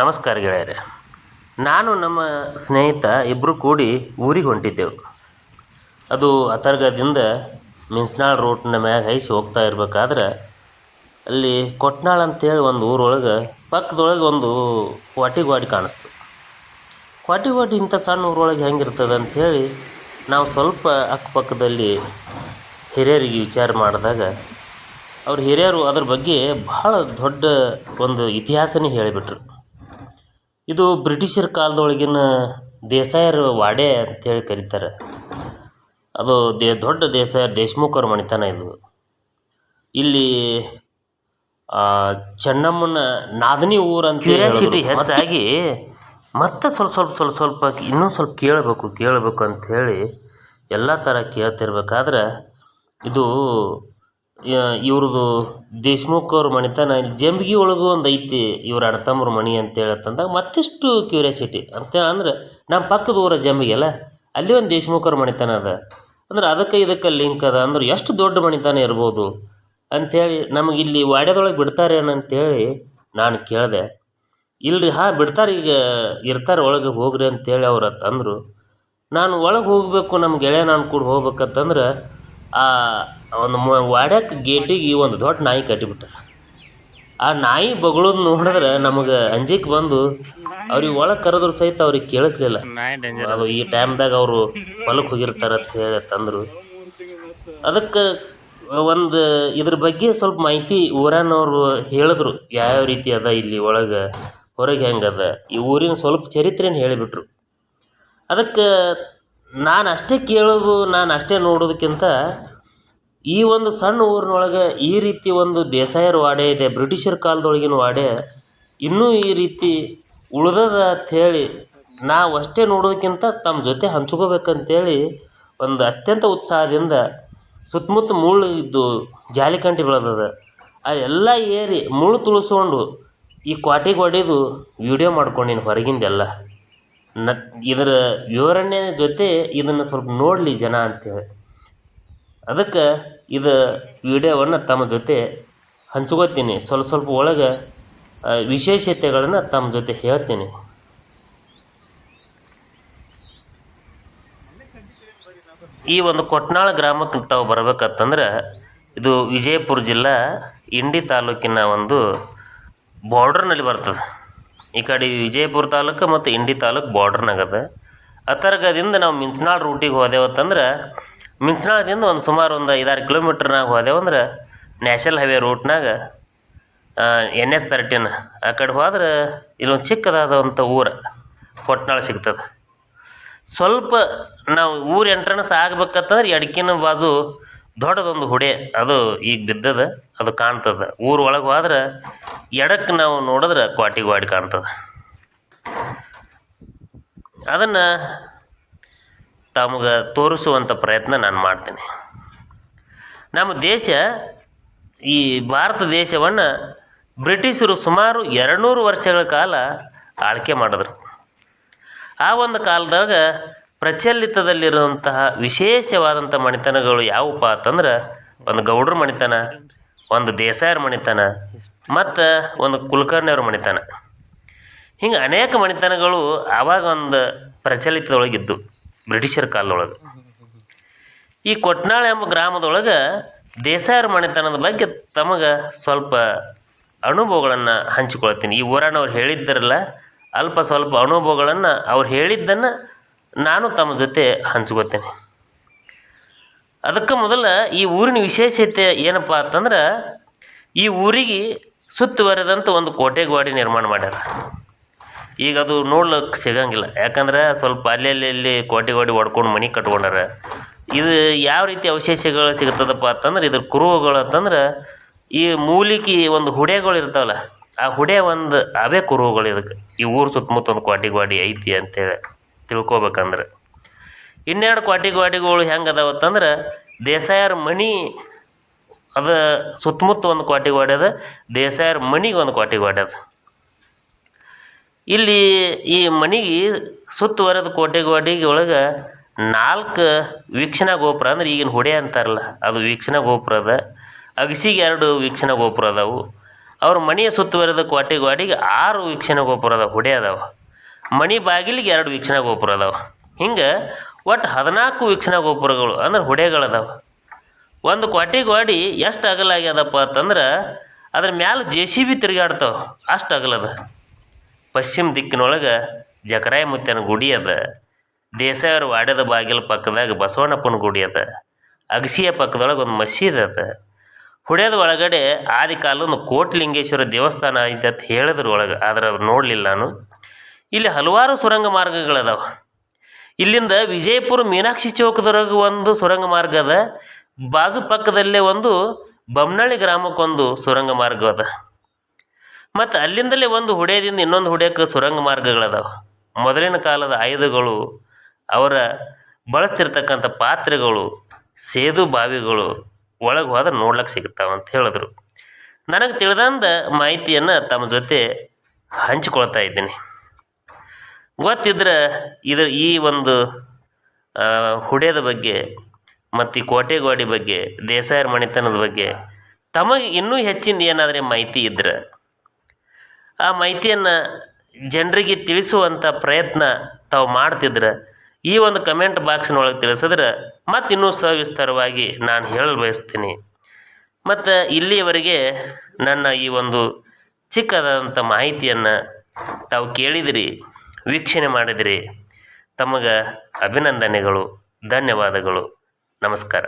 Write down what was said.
ನಮಸ್ಕಾರ ಗೆಳೆಯರೆ. ನಾನು ನಮ್ಮ ಸ್ನೇಹಿತ ಇಬ್ಬರು ಕೂಡಿ ಊರಿಗೆ ಹೊಂಟಿದ್ದೆವು. ಅದು ಅತರ್ಗದಿಂದ ಮಿನ್ಸ್ನಾಳ್ ರೂಟ್ನ ಮ್ಯಾಗ ಹೈಸಿ ಹೋಗ್ತಾ ಇರ್ಬೇಕಾದ್ರೆ ಅಲ್ಲಿ ಕೊಟ್ನಾಳ್ ಅಂತೇಳಿ ಒಂದು ಊರೊಳಗೆ ಪಕ್ಕದೊಳಗೆ ಒಂದು ಕ್ವಾಟಿ ಗ್ವಾಡಿ ಕಾಣಿಸ್ತು. ಕ್ವಾಟಿ ಗ್ವಾಡಿ ಇಂಥ ಸಣ್ಣ ಊರೊಳಗೆ ಹೆಂಗಿರ್ತದೆ ಅಂಥೇಳಿ ನಾವು ಸ್ವಲ್ಪ ಅಕ್ಕಪಕ್ಕದಲ್ಲಿ ಹಿರಿಯರಿಗೆ ವಿಚಾರ ಮಾಡಿದಾಗ ಅವ್ರ ಹಿರಿಯರು ಅದ್ರ ಬಗ್ಗೆ ಭಾಳ ದೊಡ್ಡ ಒಂದು ಇತಿಹಾಸನೇ ಹೇಳಿಬಿಟ್ರು. ಇದು ಬ್ರಿಟಿಷರ ಕಾಲದೊಳಗಿನ ದೇಸಾಯರ ವಾಡೆ ಅಂಥೇಳಿ ಕರೀತಾರೆ. ಅದು ದೇ ದೊಡ್ಡ ದೇಸಾಯ ದೇಶಮುಖರ ಮನೆತನ ಇದು. ಇಲ್ಲಿ ಚೆನ್ನಮ್ಮನ ನಾದಿನಿ ಊರು ಅಂತ ಕ್ಯೂರಿಯಾಸಿಟಿ ಹೆಚ್ಚಾಗಿ ಮತ್ತೆ ಸ್ವಲ್ಪ ಸ್ವಲ್ಪ ಸ್ವಲ್ಪ ಸ್ವಲ್ಪ ಇನ್ನೂ ಸ್ವಲ್ಪ ಕೇಳಬೇಕು ಕೇಳಬೇಕು ಅಂಥೇಳಿ ಎಲ್ಲ ಥರ ಕೇಳ್ತಿರ್ಬೇಕಾದ್ರೆ ಇದು ಇವ್ರದ್ದು ದೇಶ್ಮುಖ್ ಅವ್ರ ಮನೆತನ ಇಲ್ಲಿ ಜಂಬಗಿ ಒಳಗೂ ಒಂದು ಐತಿ, ಇವ್ರ ಅಣ್ಣತಮ್ಮರ ಮನೆ ಅಂತೇಳಿ ಅಂತಂದಾಗ ಮತ್ತಿಷ್ಟು ಕ್ಯೂರಿಯಾಸಿಟಿ ಅಂತೇಳಿ ಅಂದ್ರೆ ನಮ್ಮ ಪಕ್ಕದ ಊರ ಜಂಬಗಿ ಅಲ್ಲ, ಅಲ್ಲಿ ಒಂದು ದೇಶ್ಮುಖರ ಮನೆತನ ಅದ. ಅಂದ್ರೆ ಅದಕ್ಕೆ ಇದಕ್ಕೆ ಲಿಂಕ್ ಅದ, ಅಂದ್ರೆ ಎಷ್ಟು ದೊಡ್ಡ ಮನೆತನ ಇರ್ಬೋದು ಅಂಥೇಳಿ ನಮಗೆ ಇಲ್ಲಿ ವಾಡ್ಯದೊಳಗೆ ಬಿಡ್ತಾರೇನು ಅಂತೇಳಿ ನಾನು ಕೇಳಿದೆ. ಇಲ್ರಿ, ಹಾಂ, ಬಿಡ್ತಾರೆ ಈಗ, ಇರ್ತಾರೆ ಒಳಗೆ ಹೋಗ್ರಿ ಅಂತೇಳಿ ಅವ್ರು ಅಂದರು ನಾನು ಒಳಗೆ ಹೋಗಬೇಕು ನಮ್ಮ ಗೆಳೆಯ ನಾನು ಕೂಡ ಹೋಗ್ಬೇಕಂತಂದ್ರೆ ಆ ಒಂದು ಮ ವಾಡ್ಯಾಕೆ ಗೇಟಿಗೆ ಒಂದು ದೊಡ್ಡ ನಾಯಿ ಕಟ್ಟಿಬಿಟ್ಟಾರ. ಆ ನಾಯಿ ಬಗಳೋದು ನೋಡಿದ್ರೆ ನಮಗೆ ಅಂಜಿಕೆ ಬಂದು ಅವ್ರಿಗೆ ಒಳಗೆ ಕರೆದ್ರು ಸಹಿತ ಅವ್ರಿಗೆ ಕೇಳಿಸ್ಲಿಲ್ಲ. ಅದು ಈ ಟೈಮ್ದಾಗ ಅವರು ಹೊಲಕ್ಕೆ ಹೋಗಿರ್ತಾರೆ ಅಂತ ಹೇಳಿ ತಂದರು. ಅದಕ್ಕೆ ಒಂದು ಇದ್ರ ಬಗ್ಗೆ ಸ್ವಲ್ಪ ಮಾಹಿತಿ ಊರನವರು ಹೇಳಿದ್ರು. ಯಾವ್ಯಾವ ರೀತಿ ಅದ ಇಲ್ಲಿ ಒಳಗೆ ಹೊರಗೆ ಹೆಂಗದ ಈ ಊರಿನ ಸ್ವಲ್ಪ ಚರಿತ್ರೆನ ಹೇಳಿಬಿಟ್ರು. ಅದಕ್ಕೆ ನಾನು ಅಷ್ಟೇ ಕೇಳೋದು, ನಾನು ಅಷ್ಟೇ ನೋಡೋದಕ್ಕಿಂತ ಈ ಒಂದು ಸಣ್ಣ ಊರಿನೊಳಗೆ ಈ ರೀತಿ ಒಂದು ದೇಸಾಯರ ವಾಡೆ ಇದೆ, ಬ್ರಿಟಿಷರ ಕಾಲದೊಳಗಿನ ವಾಡೆ ಇನ್ನೂ ಈ ರೀತಿ ಉಳ್ದದ ಅಂಥೇಳಿ ನಾವು ಅಷ್ಟೇ ನೋಡೋದಕ್ಕಿಂತ ತಮ್ಮ ಜೊತೆ ಹಂಚ್ಕೋಬೇಕಂತೇಳಿ ಒಂದು ಅತ್ಯಂತ ಉತ್ಸಾಹದಿಂದ ಸುತ್ತಮುತ್ತ ಮುಳ್ಳು ಇದ್ದು ಜಾಲಿಕಂಟಿ ಬೆಳೆದದ. ಅದೆಲ್ಲ ಏರಿ ಮುಳ್ಳು ತುಳಿಸ್ಕೊಂಡು ಈ ಕ್ವಾಟಿಗೆ ಹೊಡೆದು ವಿಡಿಯೋ ಮಾಡ್ಕೊಂಡಿನಿ ಹೊರಗಿಂದೆಲ್ಲ. ನ ಇದರ ವಿವರಣೆ ಜೊತೆ ಇದನ್ನು ಸ್ವಲ್ಪ ನೋಡಲಿ ಜನ ಅಂತೇಳಿ. ಅದಕ್ಕೆ ಇದು ವಿಡಿಯೋವನ್ನು ತಮ್ಮ ಜೊತೆ ಹಂಚ್ಕೋತೀನಿ. ಸ್ವಲ್ಪ ಸ್ವಲ್ಪ ಒಳಗೆ ವಿಶೇಷತೆಗಳನ್ನು ತಮ್ಮ ಜೊತೆ ಹೇಳ್ತೀನಿ. ಈ ಒಂದು ಕೊಟ್ನಾಳ ಗ್ರಾಮಕ್ಕೆ ತಾವು ಬರ್ಬೇಕಂತಂದ್ರೆ ಇದು ವಿಜಯಪುರ ಜಿಲ್ಲಾ ಇಂಡಿ ತಾಲೂಕಿನ ಒಂದು ಬಾರ್ಡ್ರ್ನಲ್ಲಿ ಬರ್ತದೆ. ಈ ಕಡೆ ವಿಜಯಪುರ ತಾಲೂಕು ಮತ್ತು ಇಂಡಿ ತಾಲೂಕು ಬಾರ್ಡ್ರ್ನಾಗ ಅದ ಅಥರ್ಗದಿಂದ ನಾವು ಮಿಂಚನಾಳ್ ರೂಟಿಗೆ ಹೋದೆವತ್ತಂದ್ರೆ ಮಿಂಚನಾಳದಿಂದ ಒಂದು ಸುಮಾರು ಒಂದು ಐದಾರು ಕಿಲೋಮೀಟ್ರ್ನಾಗ ಹೋದೆವಂದ್ರೆ ನ್ಯಾಷನಲ್ ಹೈವೇ ರೂಟ್ನಾಗ ಎನ್ ಎಸ್ ತರ್ಟೀನ್ ಆ ಕಡೆ ಹೋದ್ರೆ ಇಲ್ಲೊಂದು ಚಿಕ್ಕದಾದಂಥ ಊರು, ಹೊಟ್ನಾಳ್ ಸಿಗ್ತದೆ. ಸ್ವಲ್ಪ ನಾವು ಊರು ಎಂಟ್ರನ್ಸ್ ಆಗ್ಬೇಕಂತಂದ್ರೆ ಎಡಕಿನ ಬಾಜು ದೊಡ್ಡದೊಂದು ಹುಡೆ, ಅದು ಈಗ ಬಿದ್ದದ, ಅದು ಕಾಣ್ತದೆ. ಊರೊಳಗೆ ಹೋದ್ರೆ ಎಡಕ್ಕೆ ನಾವು ನೋಡಿದ್ರೆ ಕ್ವಾಟಿ ವಾಡ್ ಕಾಣ್ತದೆ. ಅದನ್ನು ತಮಗೆ ತೋರಿಸುವಂಥ ಪ್ರಯತ್ನ ನಾನು ಮಾಡ್ತೀನಿ. ನಮ್ಮ ದೇಶ, ಈ ಭಾರತ ದೇಶವನ್ನು ಬ್ರಿಟಿಷರು ಸುಮಾರು ಎರಡುನೂರು ವರ್ಷಗಳ ಕಾಲ ಆಳ್ಕೆ ಮಾಡಿದ್ರು. ಆ ಒಂದು ಕಾಲದಾಗ ಪ್ರಚಲಿತದಲ್ಲಿರುವಂತಹ ವಿಶೇಷವಾದಂಥ ಮನೆತನಗಳು ಯಾವಪ್ಪ ಅಂತಂದ್ರೆ ಒಂದು ಗೌಡ್ರ ಮನೆತನ ಒಂದು ದೇಸಾಯರ ಮಣಿತನ, ಮತ್ತು ಒಂದು ಕುಲಕರ್ಣಿಯವ್ರ ಮಣಿತನ. ಹಿಂಗೆ ಅನೇಕ ಮಣಿತನಗಳು ಆವಾಗ ಒಂದು ಪ್ರಚಲಿತದೊಳಗಿದ್ದು, ಬ್ರಿಟಿಷರ ಕಾಲದೊಳಗೆ. ಈ ಕೊಟ್ನಾಳ ಎಂಬ ಗ್ರಾಮದೊಳಗೆ ದೇಸಾಯರ ಮನೆತನದ ಬಗ್ಗೆ ತಮಗೆ ಸ್ವಲ್ಪ ಅನುಭವಗಳನ್ನು ಹಂಚಿಕೊಳ್ತೀನಿ. ಈ ಊರನವ್ರು ಹೇಳಿದ್ದರಲ್ಲ, ಅಲ್ಪ ಸ್ವಲ್ಪ ಅನುಭವಗಳನ್ನು ಅವ್ರು ಹೇಳಿದ್ದನ್ನು ನಾನು ತಮ್ಮ ಜೊತೆ ಹಂಚ್ಕೋತೇನೆ ಅದಕ್ಕೆ ಮೊದಲ ಈ ಊರಿನ ವಿಶೇಷತೆ ಏನಪ್ಪ ಅಂತಂದ್ರೆ ಈ ಊರಿಗೆ ಸುತ್ತುವರೆದಂಥ ಒಂದು ಕೋಟೆ ಗೋಡೆ ನಿರ್ಮಾಣ ಮಾಡ್ಯಾರ. ಈಗ ಅದು ನೋಡ್ಲಿಕ್ಕೆ ಸಿಗಂಗಿಲ್ಲ. ಯಾಕಂದ್ರೆ ಸ್ವಲ್ಪ ಅಲ್ಲಿ ಅಲ್ಲಿ ಅಲ್ಲಿ ಕೋಟೆ ಗೋಡೆ ಒಡ್ಕೊಂಡು ಮನೆ ಕಟ್ಕೊಂಡಾರ. ಇದು ಯಾವ ರೀತಿ ಅವಶೇಷಗಳು ಸಿಗ್ತದಪ್ಪ ಅಂತಂದ್ರೆ ಇದ್ರ ಕುರುಹುಗಳು ಅಂತಂದ್ರೆ ಈ ಮೂಲಿಕೆ ಒಂದು ಹುಡೆಗಳು ಇರ್ತಾವಲ್ಲ, ಆ ಹುಡೆ ಒಂದು ಅವೇ ಕುರುಹುಗಳು ಇದಕ್ಕೆ. ಈ ಊರು ಸುತ್ತಮುತ್ತ ಒಂದು ಕೋಟೆ ಗ್ವಾಡಿ ಐತಿ ಅಂತೇಳಿ ತಿಳ್ಕೊಬೇಕಂದ್ರೆ. ಇನ್ನೆರಡು ಕ್ವಾಟಿ ಕ್ವಾಟಿಗಳು ಹೆಂಗೆ ಅದಾವತ್ತಂದ್ರೆ ದೇಸಾಯರ ಮಣಿ ಅದ ಸುತ್ತಮುತ್ತ ಒಂದು ಕ್ವಾಟಿ ಗಾಡಿ ಅದ, ದೇಸಾಯರ ಮನಿಗೆ ಒಂದು ಕ್ವಾಟಿ ಗಾಡಿ ಅದ. ಇಲ್ಲಿ ಈ ಮನೆಗೆ ಸುತ್ತುವರೆದ ಕೋಟೆ ಗೋಡೆಗೆ ಒಳಗೆ ನಾಲ್ಕು ವೀಕ್ಷಣಾ ಗೋಪುರ ಅಂದ್ರೆ ಈಗಿನ ಹೊಡೆ ಅಂತಾರಲ್ಲ, ಅದು ವೀಕ್ಷಣಾ ಗೋಪುರ ಅದ. ಅಗಸಿಗೆ ಎರಡು ವೀಕ್ಷಣಾ ಗೋಪುರ ಅದಾವು. ಅವ್ರ ಮನೆಯ ಸುತ್ತುವರೆದ ಕೋಟೆ ಗೋಡೆಗೆ ಆರು ವೀಕ್ಷಣ ಗೋಪುರ ಅದಾವ, ಹೊಡೆ ಅದಾವ. ಮಣಿ ಬಾಗಿಲಿಗೆ ಎರಡು ವೀಕ್ಷಣ ಗೋಪುರ ಅದಾವ. ಹಿಂಗೆ ಒಟ್ಟು ಹದಿನಾಲ್ಕು ವೀಕ್ಷಣಾ ಗೋಪುರಗಳು ಅಂದ್ರೆ ಹುಡೆಗಳು ಅದಾವ ಒಂದು ಕೋಟಿ ಗೋಡಿ ಎಷ್ಟು ಅಗಲಾಗ್ಯದಪ್ಪ ಅಂತಂದ್ರೆ ಅದ್ರ ಮ್ಯಾಲೆ ಜೆ ಸಿ ಬಿ ತಿರುಗಾಡ್ತಾವ, ಅಷ್ಟು ಅಗಲದ. ಪಶ್ಚಿಮ ದಿಕ್ಕಿನೊಳಗೆ ಜಕರಾಯ ಮುತ್ತನ ಗುಡಿ ಅದ, ದೇಸಾಯರ ವಾಡ್ಯದ ಬಾಗಿಲ ಪಕ್ಕದಾಗ ಬಸವಣ್ಣಪ್ಪನ ಗುಡಿ ಅದ, ಅಗಸಿಯ ಪಕ್ಕದೊಳಗೆ ಒಂದು ಮಸೀದ್ ಅದ. ಹುಡೆದ ಒಳಗಡೆ ಆದಿ ಕಾಲದ ಕೋಟ್ಲಿಂಗೇಶ್ವರ ದೇವಸ್ಥಾನ ಐತೆ ಅಂತ ಹೇಳಿದ್ರು ಒಳಗೆ, ಆದ್ರೆ ಅದು ನೋಡಲಿಲ್ಲ ನಾನು. ಇಲ್ಲಿ ಹಲವಾರು ಸುರಂಗ ಮಾರ್ಗಗಳದಾವ. ಇಲ್ಲಿಂದ ವಿಜಯಪುರ ಮೀನಾಕ್ಷಿ ಚೌಕದೊಳಗೆ ಒಂದು ಸುರಂಗ ಮಾರ್ಗ ಅದ. ಬಾಜು ಪಕ್ಕದಲ್ಲೇ ಒಂದು ಬಮ್ನಳ್ಳಿ ಗ್ರಾಮಕ್ಕೊಂದು ಸುರಂಗ ಮಾರ್ಗ ಅದ. ಮತ್ತು ಅಲ್ಲಿಂದಲೇ ಒಂದು ಹುಡೆಯದಿಂದ ಇನ್ನೊಂದು ಹುಡೆಯಕ್ಕೆ ಸುರಂಗ ಮಾರ್ಗಗಳದಾವ ಮೊದಲಿನ ಕಾಲದ ಆಯುಧಗಳು, ಅವರ ಬಳಸ್ತಿರ್ತಕ್ಕಂಥ ಪಾತ್ರೆಗಳು, ಸೇದು ಬಾವಿಗಳು ಒಳಗೆ ಹೋದ್ರೆ ನೋಡ್ಲಿಕ್ಕೆ ಸಿಗ್ತಾವೆ ಅಂತ ಹೇಳಿದ್ರು. ನನಗೆ ತಿಳಿದಂದ ಮಾಹಿತಿಯನ್ನು ತಮ್ಮ ಜೊತೆ ಹಂಚಿಕೊಳ್ತಾ ಇದ್ದೀನಿ. ಗೊತ್ತಿದ್ರೆ ಇದು ಈ ಒಂದು ಹುಡೆದ ಬಗ್ಗೆ ಮತ್ತು ಈ ಕೋಟೆ ಬಗ್ಗೆ, ದೇಸಾಯರ ಮಣಿತನದ ಬಗ್ಗೆ ತಮಗೆ ಇನ್ನೂ ಹೆಚ್ಚಿನ ಏನಾದರೆ ಮಾಹಿತಿ ಇದ್ರೆ ಆ ಮಾಹಿತಿಯನ್ನು ಜನರಿಗೆ ತಿಳಿಸುವಂಥ ಪ್ರಯತ್ನ ತಾವು ಮಾಡ್ತಿದ್ರೆ ಈ ಒಂದು ಕಮೆಂಟ್ ಬಾಕ್ಸ್ನೊಳಗೆ ತಿಳಿಸಿದ್ರೆ ಮತ್ತು ಇನ್ನೂ ಸವಿಸ್ತಾರವಾಗಿ ನಾನು ಹೇಳಲು ಬಯಸ್ತೀನಿ. ಮತ್ತು ಇಲ್ಲಿಯವರೆಗೆ ನನ್ನ ಈ ಒಂದು ಚಿಕ್ಕದಾದಂಥ ಮಾಹಿತಿಯನ್ನು ತಾವು ಕೇಳಿದಿರಿ. ವೀಕ್ಷಣೆ ಮಾಡಿದಿರಿ. ತಮಗೆ ಅಭಿನಂದನೆಗಳು ಧನ್ಯವಾದಗಳು. ನಮಸ್ಕಾರ.